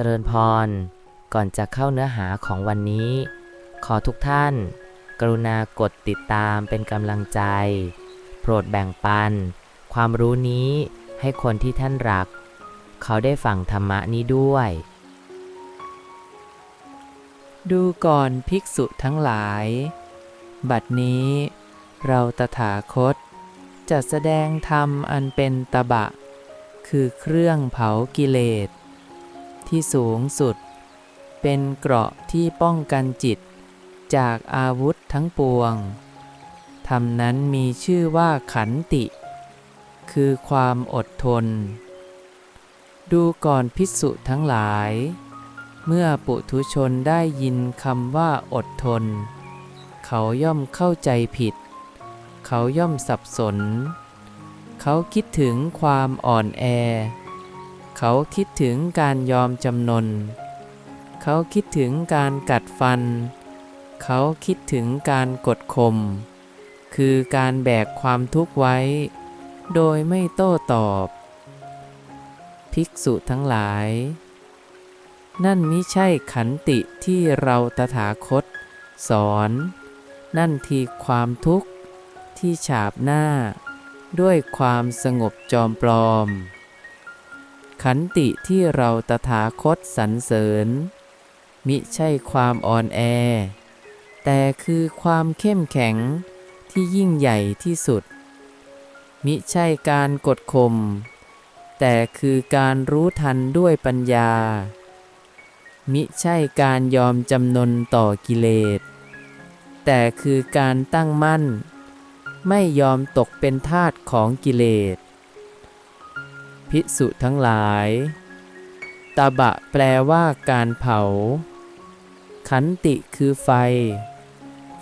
จริญพร ก่อนจะเข้าเนื้อหาของวันนี้ ขอทุกท่าน กรุณากดติดตามเป็นกำลังใจ โปรดแบ่งปัน ความรู้นี้ให้คนที่ท่านรัก เขาได้ฟังธรรมะนี้ด้วย ดูก่อนภิกษุทั้งหลาย บัดนี้ เราตถาคตจะแสดงธรรมอันเป็นตบะ คือเครื่องเผากิเลส ที่สูงสุด เป็นเกราะที่ป้องกันจิต จากอาวุธทั้งปวงธรรมนั้นมีชื่อว่าขันติ คือความอดทน ดูก่อนพิสุทั้งหลาย เมื่อปุถุชนได้ยินคำว่าอดทน เขาย่อมเข้าใจผิด เขาย่อมสับสน เขาคิดถึงความอ่อนแอ เขาคิดถึงการยอมจำนน เขาคิดถึงการกัดฟัน เขาคิดถึงการกดข่ม คือการแบกความทุกข์ไว้ โดยไม่โต้ตอบ ภิกษุทั้งหลาย นั่นมิใช่ขันติที่เราตถาคต สอน นั่นทีความทุกข์ที่ฉาบหน้า ด้วยความสงบจอมปลอม ขันติที่เราตถาคตสรรเสริญ มิใช่ความอ่อนแอ แต่คือความเข้มแข็งที่ยิ่งใหญ่ที่สุด มิใช่การกดข่มแต่คือการรู้ทันด้วยปัญญา มิใช่การยอมจำนนต่อกิเลส แต่คือการตั้งมั่น ไม่ยอมตกเป็นทาสของกิเลส พิสุทั้งหลายตบะแปลว่าการเผา ขันติคือไฟ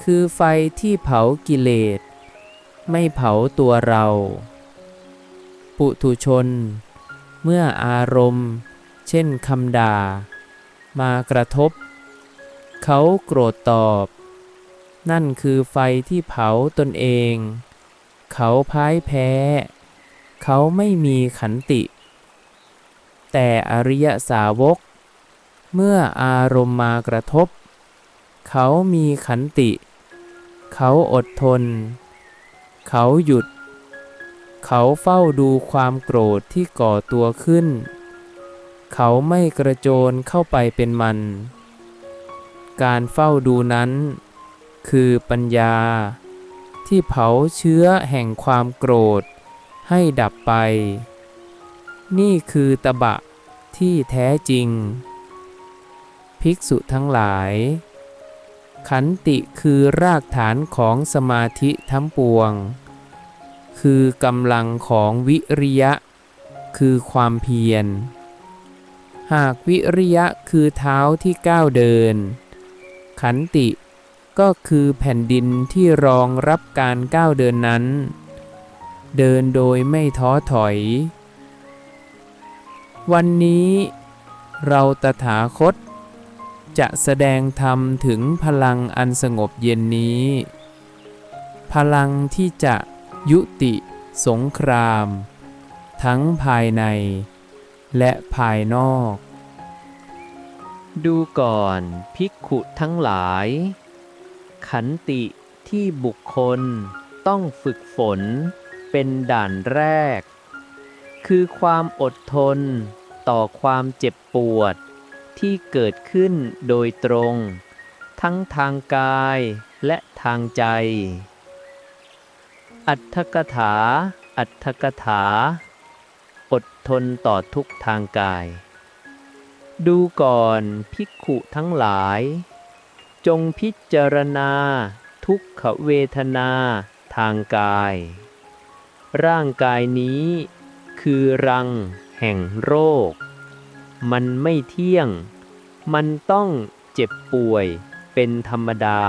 คือไฟที่เผากิเลส ไม่เผาตัวเรา ปุถุชน เมื่ออารมณ์ เช่นคำด่า มากระทบ เขาโกรธตอบ นั่นคือไฟที่เผาตนเอง เขาพ่ายแพ้ เขาไม่มีขันติ แต่อริยสาวก เมื่ออารมณ์มากระทบ เขามีขันติ เขาอดทน เขาหยุด เขาเฝ้าดูความโกรธที่ก่อตัวขึ้น เขาไม่กระโจนเข้าไปเป็นมัน การเฝ้าดูนั้น คือปัญญาที่เผาเชื้อแห่งความโกรธ ให้ดับไป นี่คือตบะที่แท้จริง ภิกษุทั้งหลาย ขันติคือรากฐานของสมาธิทั้งปวง คือกำลังของวิริยะ คือความเพียร หากวิริยะคือเท้าที่ก้าวเดิน ขันติก็คือแผ่นดินที่รองรับการก้าวเดินนั้น เดินโดยไม่ท้อถอย วันนี้เราตถาคต จะแสดงธรรมถึงพลังอันสงบเย็นนี้ พลังที่จะยุติสงคราม ทั้งภายใน และภายนอก ดูก่อนภิกขุทั้งหลาย ขันติที่บุคคลต้องฝึกฝน เป็นด่านแรก คือความอดทนต่อความเจ็บปวดที่เกิดขึ้นโดยตรง ทั้งทางกายและทางใจ อัตถกถา อัตถกถา อดทนต่อทุกทางกาย ดูก่อนภิกขุทั้งหลาย จงพิจารณาทุกขเวทนาทางกาย ร่างกายนี้ คือรังแห่งโรค มันไม่เที่ยง มันต้องเจ็บป่วยเป็นธรรมดา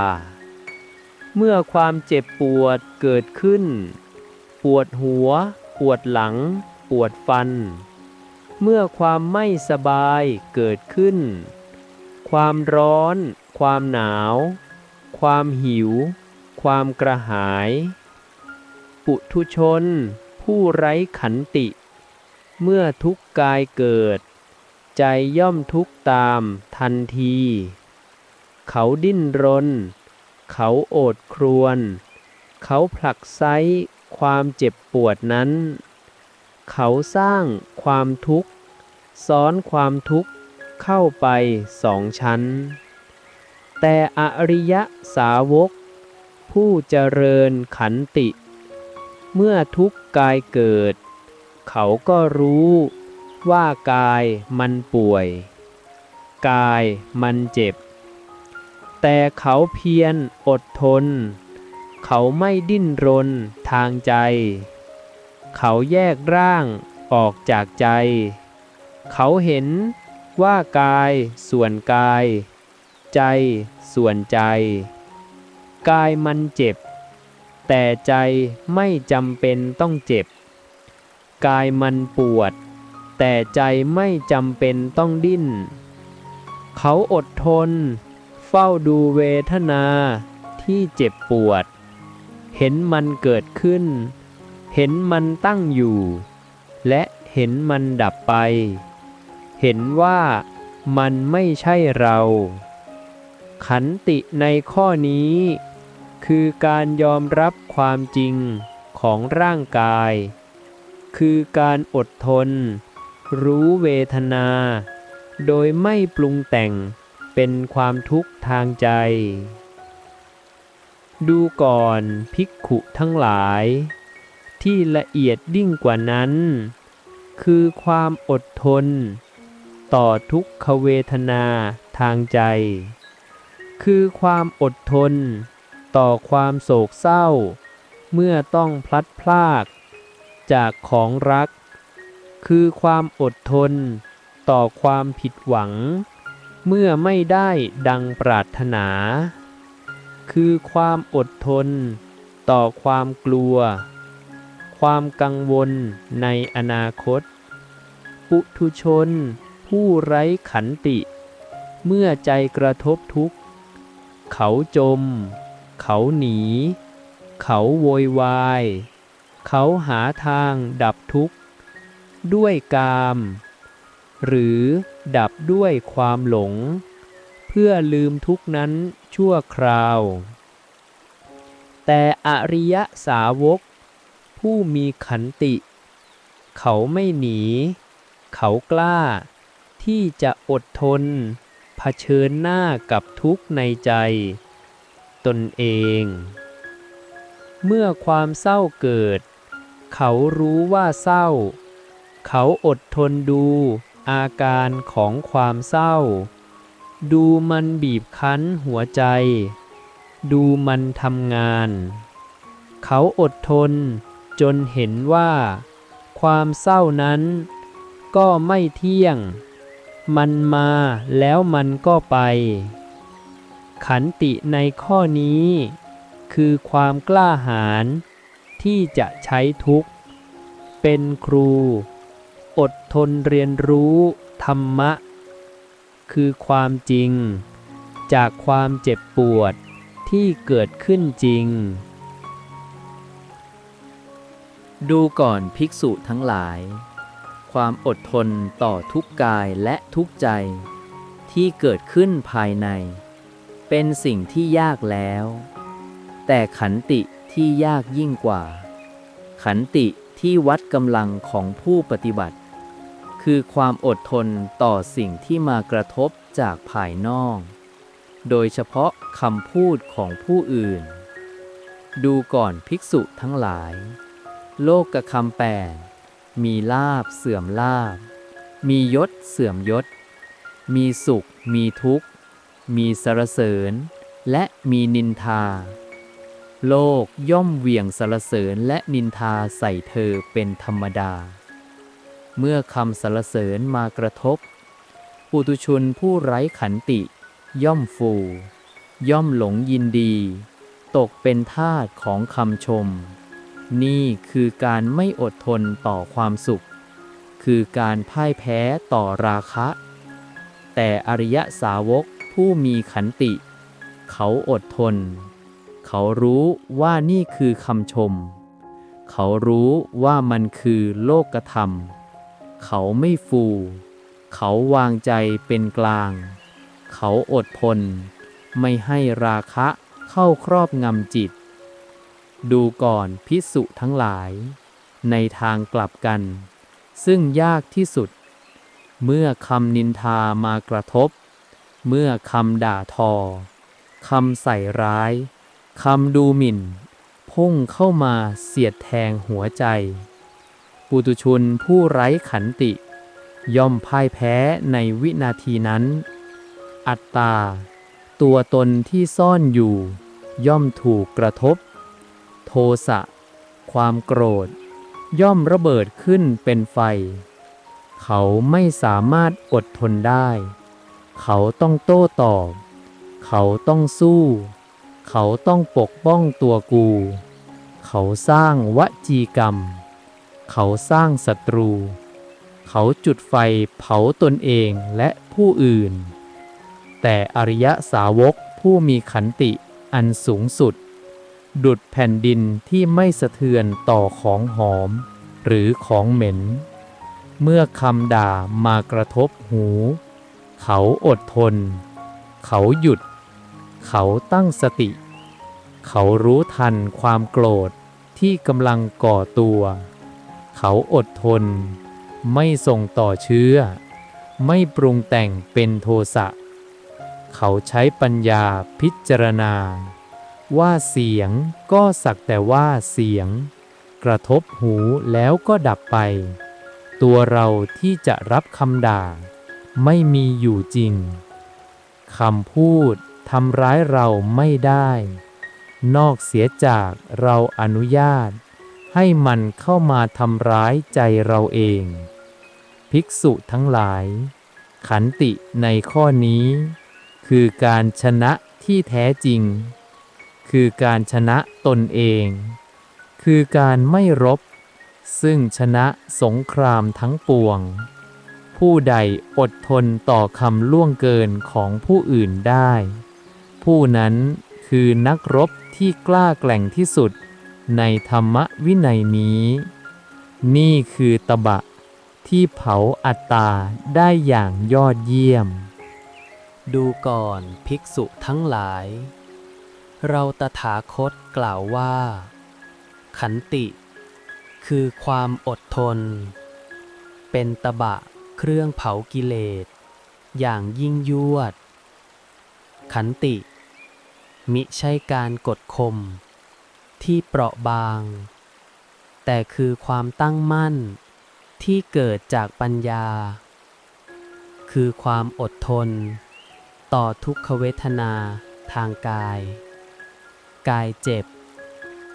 เมื่อความเจ็บปวดเกิดขึ้น ปวดหัว ปวดหลัง ปวดฟัน เมื่อความไม่สบายเกิดขึ้น ความร้อน ความหนาว ความหิว ความกระหาย ปุถุชน ผู้ไร้ขันติ เมื่อทุกข์กายเกิด ใจย่อมทุกตามทันที เขาดิ้นรน เขาโอดครวญเขาผลักไซความเจ็บปวดนั้น เขาสร้างความทุกข์ ซ้อนความทุกข์เข้าไปสองชั้น แต่อริยสาวกผู้เจริญขันติ เมื่อทุกกายเกิด เขาก็รู้ว่ากายมันป่วย กายมันเจ็บ แต่เขาเพียรอดทน เขาไม่ดิ้นรนทางใจ เขาแยกร่างออกจากใจ เขาเห็นว่ากายส่วนกาย ใจส่วนใจ กายมันเจ็บ แต่ใจไม่จำเป็นต้องเจ็บ กายมันปวด แต่ใจไม่จำเป็นต้องดิ้น เขาอดทน เฝ้าดูเวทนาที่เจ็บปวด เห็นมันเกิดขึ้น เห็นมันตั้งอยู่ และเห็นมันดับไป เห็นว่ามันไม่ใช่เรา ขันติในข้อนี้ คือการยอมรับความจริงของร่างกาย คือการอดทน รู้เวทนา โดยไม่ปรุงแต่งเป็นความทุกข์ทางใจ ดูก่อนภิกขุทั้งหลาย ที่ละเอียดยิ่งกว่านั้น คือความอดทน ต่อทุกขเวทนาทางใจ คือความอดทน ต่อความโศกเศร้า เมื่อต้องพลัดพราก จากของรัก คือความอดทน ต่อความผิดหวัง เมื่อไม่ได้ดังปรารถนา คือความอดทน ต่อความกลัว ความกังวลในอนาคต ปุถุชน ผู้ไร้ขันติ เมื่อใจกระทบทุกข์ เขาจม เขาหนี เขาโวยวาย เขาหาทางดับทุกข์ ด้วยกาม หรือดับด้วยความหลง เพื่อลืมทุกข์นั้นชั่วคราว แต่อริยสาวก ผู้มีขันติ เขาไม่หนี เขากล้า ที่จะอดทนเผชิญหน้ากับทุกข์ในใจ ตนเอง เมื่อความเศร้าเกิด เขารู้ว่าเศร้า เขาอดทนดูอาการของความเศร้า ดูมันบีบคั้นหัวใจ ดูมันทำงาน เขาอดทนจนเห็นว่า ความเศร้านั้น ก็ไม่เที่ยง มันมาแล้วมันก็ไป ขันติในข้อนี้ คือความกล้าหาญที่จะใช้ทุกข์ เป็นครู อดทนเรียนรู้ธรรมะ คือความจริง จากความเจ็บปวดที่เกิดขึ้นจริง ดูก่อนภิกษุทั้งหลาย ความอดทนต่อทุกกายและทุกใจที่เกิดขึ้นภายใน เป็นสิ่งที่ยากแล้ว แต่ขันติที่ยากยิ่งกว่า ขันติที่วัดกำลังของผู้ปฏิบัติ คือความอดทนต่อสิ่งที่มากระทบจากภายนอก โดยเฉพาะคำพูดของผู้อื่น ดูก่อนภิกษุทั้งหลาย โลกกระคำแปดมีลาบเสื่อมลาบ มียศเสื่อมยศ มีสุขมีทุกข์ มีสรรเสริญ และมีนินทา โลกย่อมเหวี่ยงสรรเสริญและนินทาใส่เธอเป็นธรรมดา เมื่อคำสรรเสริญมากระทบ ปุตุชนผู้ไร้ขันติ ย่อมฟู ย่อมหลงยินดี ตกเป็นทาสของคำชม นี่คือการไม่อดทนต่อความสุข คือการพ่ายแพ้ต่อราคะ แต่อริยสาวก ผู้มีขันติ เขาอดทน เขารู้ว่านี่คือคำชม เขารู้ว่ามันคือโลกธรรม เขาไม่ฟู เขาวางใจเป็นกลาง เขาอดทน ไม่ให้ราคะเข้าครอบงำจิต ดูก่อนพิสุทั้งหลาย ในทางกลับกัน ซึ่งยากที่สุด เมื่อคำนินทามากระทบ เมื่อคำด่าทอคำใส่ร้ายคำดูหมิ่น พุ่งเข้ามาเสียดแทงหัวใจ ปุตุชนผู้ไร้ขันติ ย่อมพ่ายแพ้ในวินาทีนั้น อัตตา ตัวตนที่ซ่อนอยู่ ย่อมถูกกระทบ โทสะ ความโกรธ ย่อมระเบิดขึ้นเป็นไฟ เขาไม่สามารถอดทนได้ เขาต้องโต้ตอบ เขาต้องสู้ เขาต้องปกป้องตัวกู เขาสร้างวจีกรรม เขาสร้างศัตรู เขาจุดไฟเผาตนเองและผู้อื่น แต่อริยสาวกผู้มีขันติอันสูงสุด ดุดแผ่นดินที่ไม่สะเทือนต่อของหอม หรือของเหม็น เมื่อคำด่ามากระทบหู เขาอดทน เขาหยุด เขาตั้งสติ เขารู้ทันความโกรธที่กำลังก่อตัว เขาอดทน ไม่ส่งต่อเชื้อ ไม่ปรุงแต่งเป็นโทสะ เขาใช้ปัญญาพิจารณา ว่าเสียงก็สักแต่ว่าเสียง กระทบหูแล้วก็ดับไป ตัวเราที่จะรับคำด่า ไม่มีอยู่จริงคำพูดทำร้ายเราไม่ได้ นอกเสียจากเราอนุญาต ให้มันเข้ามาทำร้ายใจเราเอง ภิกษุทั้งหลาย ขันติในข้อนี้ คือการชนะที่แท้จริง คือการชนะตนเอง คือการไม่รบ ซึ่งชนะสงครามทั้งปวง ผู้ใดอดทนต่อคำล่วงเกินของผู้อื่นได้ ผู้นั้นคือนักรบที่กล้าแกล่งที่สุด ในธรรมวินัยนี้ นี่คือตบะที่เผาอัตตาได้อย่างยอดเยี่ยม ดูก่อนภิกษุทั้งหลาย เราตถาคตกล่าวว่า ขันติ คือความอดทน เป็นตบะ เครื่องเผากิเลส อย่างยิ่งยวด ขันติ มิใช่การกดข่มที่เปราะบาง แต่คือความตั้งมั่นที่เกิดจากปัญญา คือความอดทน ต่อทุกขเวทนาทางกาย กายเจ็บ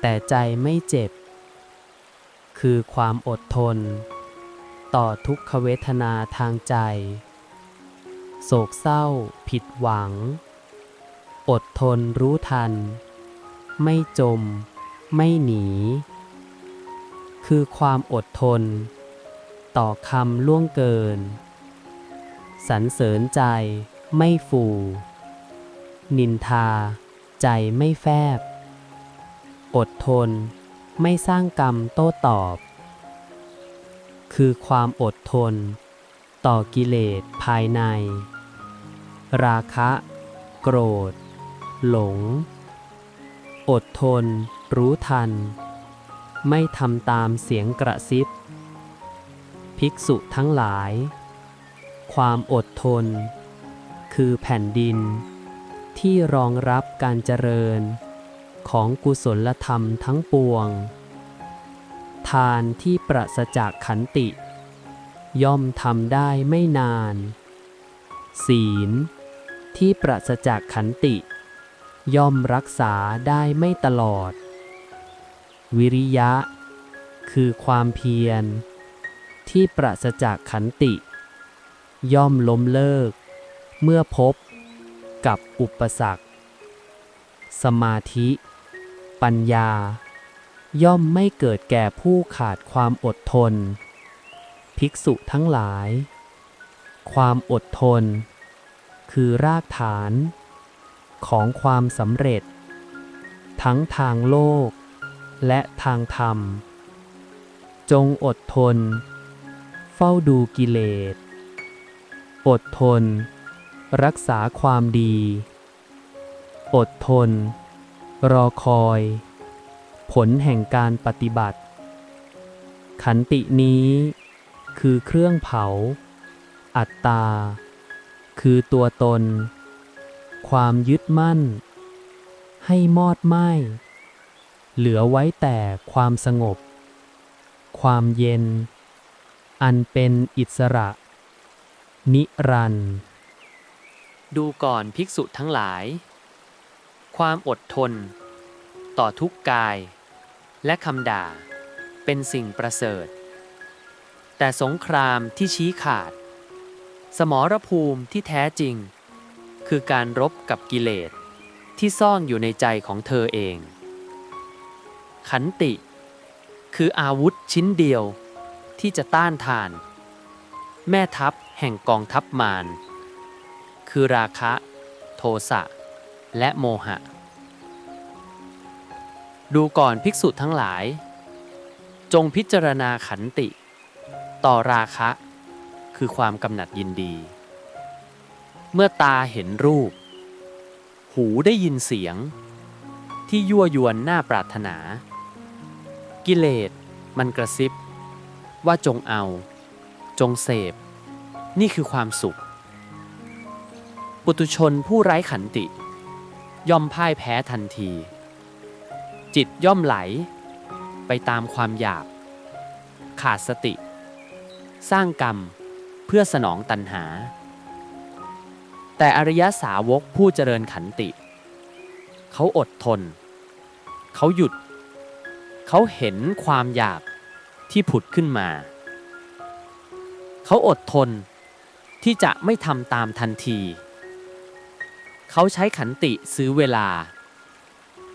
แต่ใจไม่เจ็บ คือความอดทน ต่อทุกขเวทนาทางใจ โศกเศร้า ผิดหวัง อดทนรู้ทัน ไม่จม ไม่หนี คือความอดทน ต่อคำล่วงเกิน สรรเสริญใจไม่ฟูนินทา ใจไม่แฟบ อดทน ไม่สร้างกรรมโต้ตอบ คือความอดทน ต่อกิเลสภายใน ราคะ โกรธ หลง อดทน รู้ทัน ไม่ทำตามเสียงกระซิบ ภิกษุทั้งหลาย ความอดทน คือแผ่นดิน ที่รองรับการเจริญ ของกุศลธรรมทั้งปวง ทานที่ปราศจากขันติ ย่อมทำได้ไม่นาน ศีล ที่ปราศจากขันติ ย่อมรักษาได้ไม่ตลอด วิริยะ คือความเพียร ที่ปราศจากขันติ ย่อมล้มเลิก เมื่อพบกับอุปสรรค สมาธิ ปัญญา ย่อมไม่เกิดแก่ผู้ขาดความอดทน ภิกษุทั้งหลาย ความอดทน คือรากฐาน ของความสำเร็จ ทั้งทางโลก และทางธรรม จงอดทน เฝ้าดูกิเลส อดทน รักษาความดี อดทน รอคอย ผลแห่งการปฏิบัติ ขันตินี้คือเครื่องเผา อัตตา คือตัวตน ความยึดมั่น ให้มอดไหมเหลือไว้แต่ความสงบ ความเย็น อันเป็นอิสระ นิรันดร์ดูก่อนภิกษุทั้งหลาย ความอดทน ต่อทุกกาย และคำด่า เป็นสิ่งประเสริฐ แต่สงครามที่ชี้ขาด สมรภูมิที่แท้จริง คือการรบกับกิเลสที่ซ่อนอยู่ในใจของเธอเอง ขันติ คืออาวุธชิ้นเดียวที่จะต้านทาน แม่ทัพแห่งกองทัพมารคือราคะ โทสะ และโมหะ ดูก่อนภิกษุทั้งหลาย จงพิจารณาขันติ ต่อราคะ คือความกำหนัดยินดี เมื่อตาเห็นรูป หูได้ยินเสียง ที่ยั่วยวนน่าปรารถนา กิเลสมันกระซิบ ว่าจงเอา จงเสพ นี่คือความสุข ปุตุชนผู้ไร้ขันติ ย่อมพ่ายแพ้ทันที จิตย่อมไหล ไปตามความอยาก ขาดสติ สร้างกรรมเพื่อสนองตัณหา แต่อริยสาวกผู้เจริญขันติ เขาอดทน เขาหยุด เขาเห็นความอยากที่ผุดขึ้นมา เขาอดทนที่จะไม่ทำตามทันที เขาใช้ขันติซื้อเวลา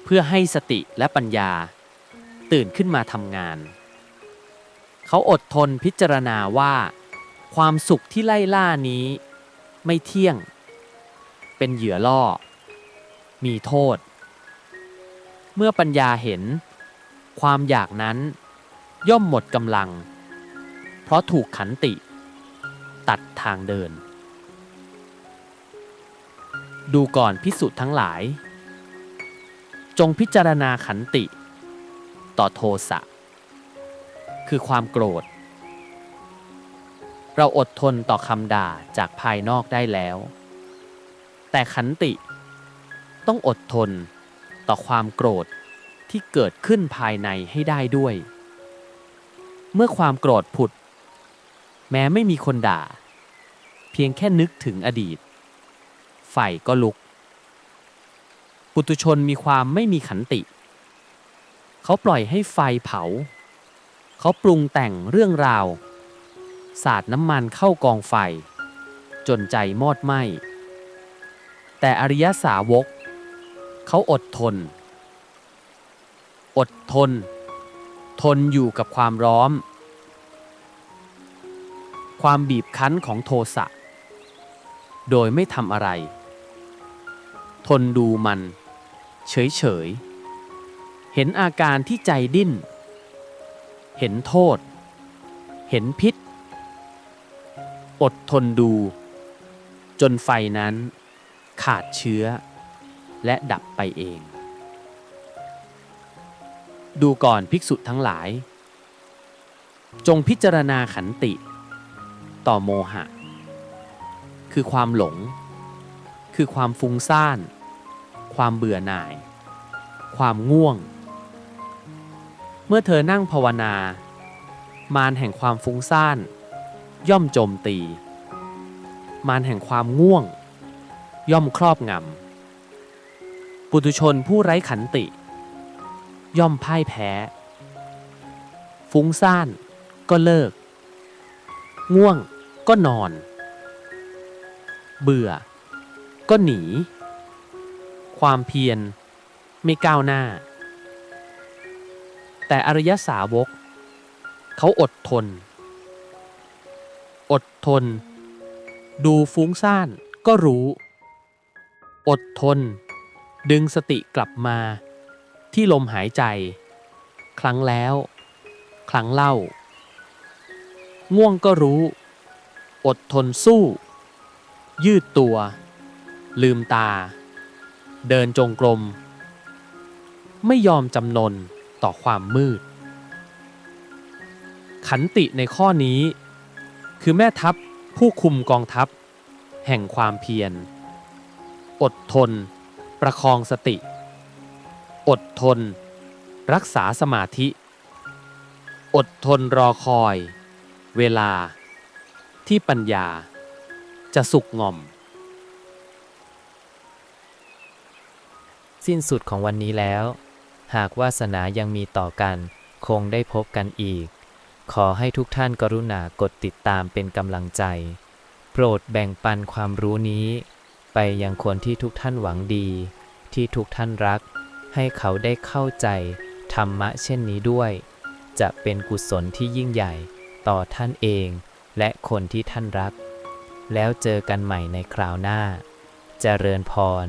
เพื่อให้สติและปัญญา ตื่นขึ้นมาทำงาน เขาอดทนพิจารณาว่า ความสุขที่ไล่ล่านี้ ไม่เที่ยง เป็นเหยื่อล่อ มีโทษ เมื่อปัญญาเห็น ความอยากนั้นย่อมหมดกำลัง เพราะถูกขันติ ตัดทางเดิน ดูก่อนพิสุทธ์ทั้งหลาย จงพิจารณาขันติ ต่อโทสะ คือความโกรธ เราอดทนต่อคำด่าจากภายนอกได้แล้ว แต่ขันติต้องอดทนต่อความโกรธที่เกิดขึ้นภายในให้ได้ด้วย เมื่อความโกรธผุด แม้ไม่มีคนด่า เพียงแค่นึกถึงอดีต ไฟก็ลุก ปุตุชนมีความไม่มีขันติ เขาปล่อยให้ไฟเผา เขาปรุงแต่งเรื่องราว สาดน้ำมันเข้ากองไฟ จนใจมอดไหม้แต่อริยสาวก เขาอดทน อดทน ทนอยู่กับความร้อมความบีบคั้นของโทสะ โดยไม่ทำอะไร ทนดูมัน เฉยๆเห็นอาการที่ใจดิ้น เห็นโทษ เห็นพิษ อดทนดู จนไฟนั้นขาดเชื้อ และดับไปเอง ดูก่อนภิกษุทั้งหลาย จงพิจารณาขันติ ต่อโมหะ คือความหลง คือความฟุ้งซ่าน ความเบื่อหน่าย ความง่วง เมื่อเธอนั่งภาวนา มารแห่งความฟุ้งซ่าน ย่อมโจมตี มารแห่งความง่วง ย่อมครอบงำ ปุตุชนผู้ไร้ขันติ ย่อมพ่ายแพ้ ฟุ้งซ่านก็เลิก ง่วงก็นอน เบื่อก็หนี ความเพียรไม่ก้าวหน้า แต่อริยสาวก เขาอดทน อดทน ดูฟุ้งซ่านก็รู้ อดทน ดึงสติกลับมา ที่ลมหายใจ ครั้งแล้ว ครั้งเล่า ง่วงก็รู้ อดทนสู้ ยืดตัว ลืมตา เดินจงกรม ไม่ยอมจำนนต่อความมืด ขันติในข้อนี้ คือแม่ทัพผู้คุมกองทัพ แห่งความเพียร อดทน ประคองสติ อดทน รักษาสมาธิ อดทนรอคอย เวลาที่ปัญญาจะสุกงอม สิ้นสุดของวันนี้แล้ว หากวาสนายังมีต่อกัน คงได้พบกันอีก ขอให้ทุกท่านกรุณากดติดตามเป็นกำลังใจ โปรดแบ่งปันความรู้นี้ ไปยังคนที่ทุกท่านหวังดี ที่ทุกท่านรัก ให้เขาได้เข้าใจธรรมะเช่นนี้ด้วย จะเป็นกุศลที่ยิ่งใหญ่ต่อท่านเองและคนที่ท่านรัก แล้วเจอกันใหม่ในคราวหน้าจเจริญพร